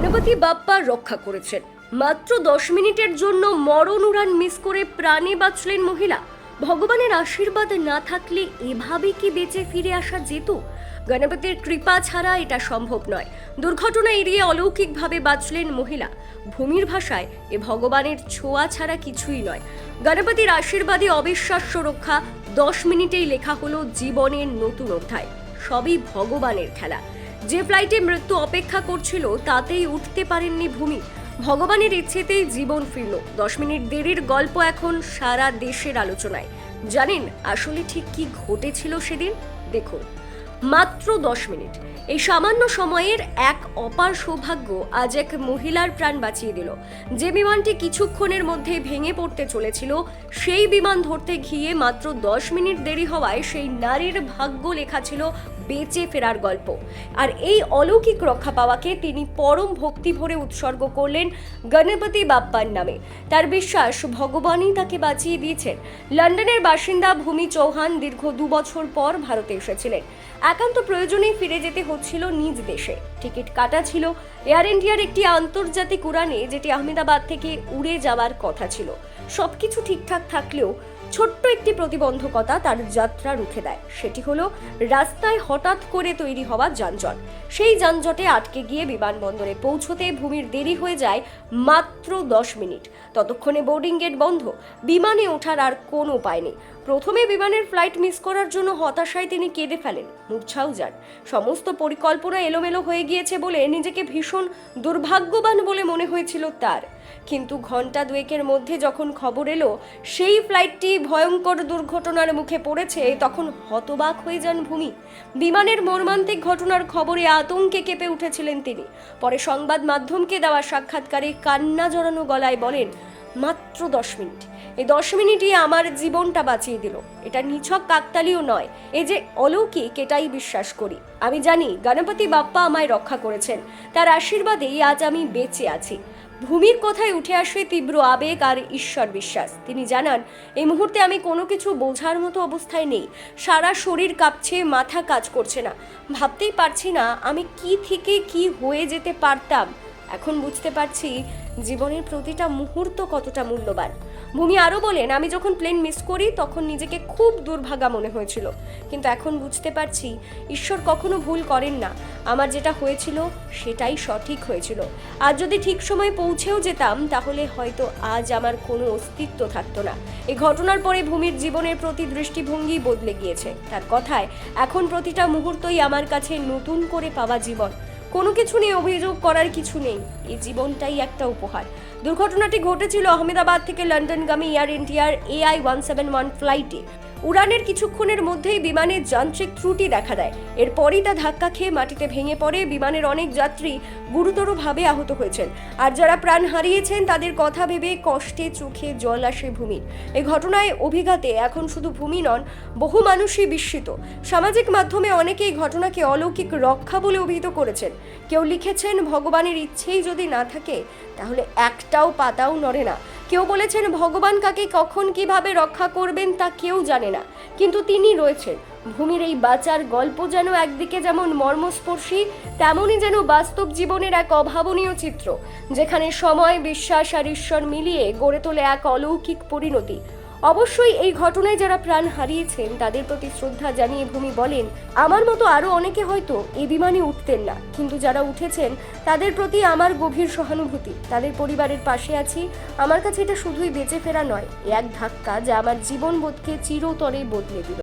গণপতি বাপ্পা রক্ষা করেছেন। মাত্র দশ মিনিটের জন্য মরণ উড়ান মিস করে প্রাণে বাঁচলেন মহিলা। ভগবানের আশীর্বাদ না থাকলে এভাবে কি বেঁচে ফিরে আসা যেত? গণপতির কৃপা ছাড়া এটা সম্ভব নয়। দুর্ঘটনা এড়িয়ে অলৌকিকভাবে বাঁচলেন মহিলা। ভূমির ভাষায়, এ ভগবানের ছোঁয়া ছাড়া কিছুই নয়। গণপতির আশীর্বাদে অবিশ্বাস্য রক্ষা দশ মিনিটেই লেখা হলো জীবনের নতুন অধ্যায়। সবই ভগবানের খেলা। যে ফ্লাইটে মৃত্যু অপেক্ষা করছিল, তাতেই উঠতে পারেননি ভূমি। ভগবানের ইচ্ছেতেই জীবন ফিরল। দশ মিনিট দেরির গল্প এখন সারা দেশের আলোচনায়। জানেন আসলে ঠিক কি ঘটেছিল সেদিন? দেখুন। মাত্র দশ মিনিট। এই সামান্য সময়ের এক অপার সৌভাগ্য আজ এক মহিলার প্রাণ বাঁচিয়ে দিল। যে বিমানটি কিছুক্ষণের মধ্যে ভেঙে পড়তে চলেছিল, সেই বিমান ধরতে গিয়ে মাত্র দশ মিনিট দেরি হওয়ায় সেই নারীর ভাগ্য লেখা ছিল বেঁচে ফেরার গল্প। আর এই অলৌকিক রক্ষা পাওয়াকে তিনি পরম ভক্তি ভরে উৎসর্গ করলেন গণপতি বাপ্পার নামে। তার বিশ্বাস ভগবানই তাকে বাঁচিয়ে দিয়েছেন। লন্ডনের বাসিন্দা ভূমি চৌহান দীর্ঘ দু বছর পর ভারতে এসেছিলেন। একান্ত প্রয়োজনেই ফিরে যেতে হচ্ছিল নিজ দেশে। টিকিট কাটা ছিল এয়ার ইন্ডিয়ার একটি আন্তর্জাতিক উড়ানে, যেটি আহমেদাবাদ থেকে উড়ে যাওয়ার কথা ছিল। সবকিছু ঠিকঠাক থাকলেও ছোট্ট একটি প্রতিবন্ধকতা তার যাত্রা রুখে দেয়। সেটি হলো, রাস্তায় হঠাৎ করে তৈরি হওয়া যানজট। সেই যানজটে আটকে গিয়ে বিমানবন্দরে পৌঁছতে ভূমির দেরি হয়ে যায় মাত্র দশ মিনিট। ততক্ষণে বোর্ডিং গেট বন্ধ। বিমানে ওঠার আর কোনো উপায় নেই। প্রথমে বিমানের ফ্লাইট মিস করার জন্য হতাশায় তিনি কেঁদে ফেলেন মূর্ছাও যান। সমস্ত পরিকল্পনা এলোমেলো হয়ে গিয়েছে বলে নিজেকে ভীষণ দুর্ভাগ্যবান বলে মনে হয়েছিল তার। কিন্তু ঘণ্টা দুয়েকের মধ্যে যখন খবর এলো, সেই ফ্লাইটটি ভয়ঙ্কর দুর্ঘটনার মুখে পড়েছে, তখন হতবাক হয়ে যান ভূমি। বিমানের মর্মান্তিক ঘটনার খবরে আতঙ্কে কেঁপে উঠেছিলেন তিনি। পরে সংবাদ মাধ্যমকে দেওয়া সাক্ষাৎকারে কান্না জড়ানো গলায় বলেন, মাত্র দশ মিনিট। এই দশ মিনিটই আমার জীবনটা বাঁচিয়ে দিল। এটা নিছক কাকতালিও নয়। এই যে অলৌকিক, এটাই বিশ্বাস করি। আমি জানি, গণপতি বাপ্পা আমায় রক্ষা করেছেন। তার আশীর্বাদেই আজ আমি বেঁচে আছি। ভূমির কথায় উঠে আসে তীব্র আবেগ আর ঈশ্বর বিশ্বাস। তিনি জানান, এই মুহূর্তে আমি কোনো কিছু বোঝার মতো অবস্থায় নেই। সারা শরীর কাঁপছে, মাথা কাজ করছে না। ভাবতেই পারছি না আমি কি থেকে কি হয়ে যেতে পারতাম। এখন বুঝতে পারছি জীবনের প্রতিটা মুহূর্ত কতটা মূল্যবান। ভূমি আরও বলেন, আমি যখন প্লেন মিস করি, তখন নিজেকে খুব দুর্ভাগা মনে হয়েছিল। কিন্তু এখন বুঝতে পারছি, ঈশ্বর কখনো ভুল করেন না। আমার যেটা হয়েছিল, সেটাই সঠিক হয়েছিল। আর যদি ঠিক সময় পৌঁছেও যেতাম, তাহলে হয়তো আজ আমার কোনো অস্তিত্ব থাকতো না। এই ঘটনার পরে ভূমির জীবনের প্রতি দৃষ্টিভঙ্গি বদলে গিয়েছে। তার কথায়, এখন প্রতিটা মুহূর্তই আমার কাছে নতুন করে পাওয়া জীবন। কোনো কিছু নিয়ে অভিযোগ করার কিছু নেই। এই জীবনটাই একটা উপহার। দুর্ঘটনাটি ঘটেছিল আহমেদাবাদ থেকে লন্ডনগামী এয়ার ইন্ডিয়ার এআই ওয়ান সেভেন ওয়ান ফ্লাইটে উড়ানের কিছুক্ষণের মধ্যেই বিমানের যান্ত্রিক ত্রুটি দেখা দেয়। এরপরই তা ধাক্কা খেয়ে মাটিতে ভেঙে পড়ে বিমানের অনেক যাত্রী গুরুতরভাবে আহত হয়েছেন। আর যারা প্রাণ হারিয়েছেন, তাদের কথা ভেবে কষ্টে চোখে জল আসে ভূমির। এই ঘটনায় অভিঘাতে এখন শুধু ভূমি নন, বহু মানুষই বিস্মিত। সামাজিক মাধ্যমে অনেকেই ঘটনাকে অলৌকিক রক্ষা বলে অভিহিত করেছেন। কেউ লিখেছেন, ভগবানের ইচ্ছেই যদি না থাকে, তাহলে একটাও পাতাও নড়ে না। কেউ বলেছেন ভগবান কাকে কখন কীভাবে রক্ষা করবেন তা কেউ জানে না। কিন্তু তিনি রয়েছেন। ভূমির এই বাঁচার গল্প যেন একদিকে যেমন মর্মস্পর্শী, তেমনই যেন বাস্তব জীবনের এক অভাবনীয় চিত্র, যেখানে সময়, বিশ্বাস আর ঈশ্বর মিলিয়ে গড়ে তোলে এক অলৌকিক পরিণতি। অবশ্যই এই ঘটনায় যারা প্রাণ হারিয়েছেন, তাদের প্রতি শ্রদ্ধা জানিয়ে ভূমি বলেন, আমার মতো আরও অনেকে হয়তো এই বিমানে উঠতেন না। কিন্তু যারা উঠেছেন, তাদের প্রতি আমার গভীর সহানুভূতি। তাদের পরিবারের পাশে আছি। আমার কাছে এটা শুধুই বেঁচে ফেরা নয় এক ধাক্কা যা আমার জীবনবোধকে চিরতরে বদলে দিল।